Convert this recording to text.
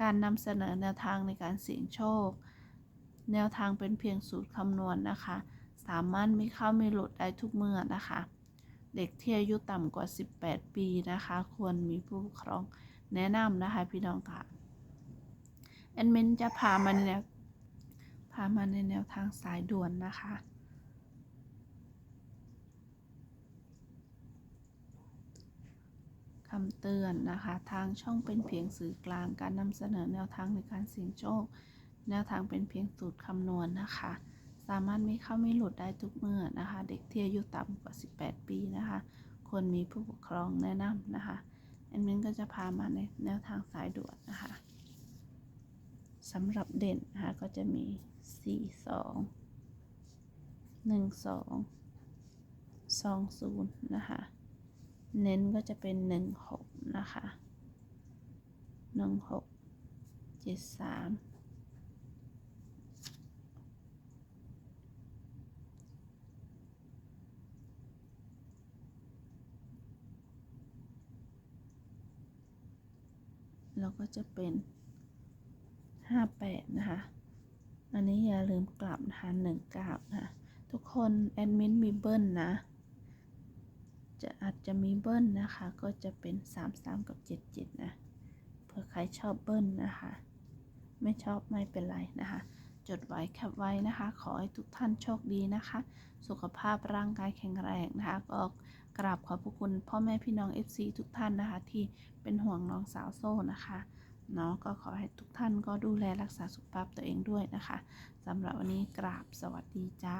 การนำเสนอแนวทางในการเสี่ยงโชค แนวทางเป็นเพียงสูตรคำนวณนะคะ สามารถมีเข้ามีหลุดได้ทุกเมื่อนะคะ เด็กที่อายุต่ำกว่า 18 ปีนะคะ ควรมีผู้ปกครองแนะนำนะคะพี่น้องค่ะแอดมินจะพามาในแนวพามาในแนวทางสายด่วนนะคะ คำเตือนนะคะ ทางช่องเป็นเพียงสื่อกลางการนำเสนอแนวทางในการเสี่ยงโชค แนวทางเป็นเพียงสูตรคำนวณนะคะ สามารถมีเข้าไม่หลุดได้ทุกเมื่อนะคะ เด็กที่อายุต่ำกว่า 18 ปีนะคะ ควรมีผู้ปกครองแนะนำนะคะแอดมินก็จะพามาในแนวทางสายด่วนนะคะสำหรับเด่นนะคะก็จะมี 4 2 1 2 2 0 นะคะ เน้นก็จะเป็น 1 6 นะคะ 1 6 7 3แล้วก็จะเป็น 58 นะคะ อันนี้อย่าลืมกลับนะคะ19 นะคะ ทุกคน แอดมินมีเบิ้ลนะ จะอาจจะมีเบิ้ลนะคะ ก็จะเป็น 33 กับ 77 นะเผื่อใครชอบเบิ้ลนะคะ ไม่ชอบไม่เป็นไรนะคะ จดไว้แคปไว้นะคะ ขอให้ทุกท่านโชคดีนะคะ สุขภาพร่างกายแข็งแรงนะคะ ก็กราบขอบพระคุณพ่อแม่พี่น้อง FC ทุกท่านนะคะ ที่เป็นห่วงน้องสาวโซ่นะคะเนาะก็ขอให้ทุกท่านก็ดูแลรักษาสุขภาพตัวเองด้วยนะคะสำหรับวันนี้กราบสวัสดีจ้า